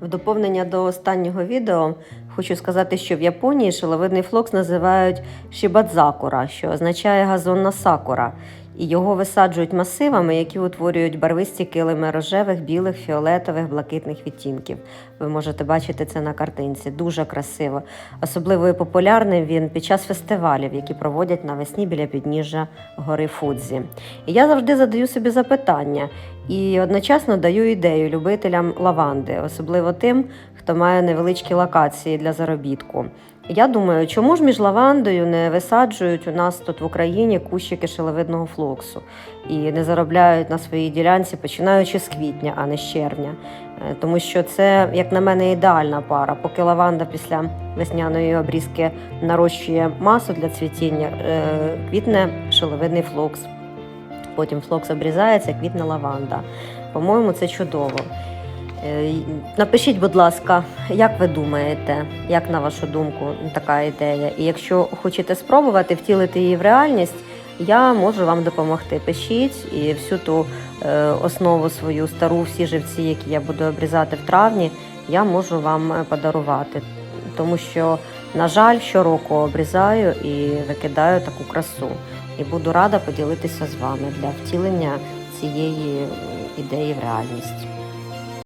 В доповнення до останнього відео хочу сказати, що в Японії шиловидний флокс називають шібадзакура, що означає газонна сакура, і його висаджують масивами, які утворюють барвисті килими рожевих, білих, фіолетових, блакитних відтінків. Ви можете бачити це на картинці. Дуже красиво. Особливо і популярним він під час фестивалів, які проводять навесні біля підніжжя гори Фудзі. І я завжди задаю собі запитання і одночасно даю ідею любителям лаванди, особливо тим, хто має невеличкі локації для заробітку. Я думаю, чому ж між лавандою не висаджують у нас тут в Україні кущики шиловидного флоксу і не заробляють на своїй ділянці, починаючи з квітня, а не з червня. Е, Тому що це, як на мене, ідеальна пара. Поки лаванда після весняної обрізки нарощує масу для цвітіння, е, квітне шиловидний флокс. Потім флокс обрізається, квітне лаванда. По-моєму, це чудово. Е, Напишіть, будь ласка, як ви думаєте, як на вашу думку така ідея? І якщо хочете спробувати втілити її в реальність, я можу вам допомогти. Пишіть і всю ту е, основу свою стару, всі живці, які я буду обрізати в травні, я можу вам е, подарувати. Тому що, на жаль, щороку обрізаю і викидаю таку красу. І буду рада поділитися з вами для втілення цієї ідеї в реальність.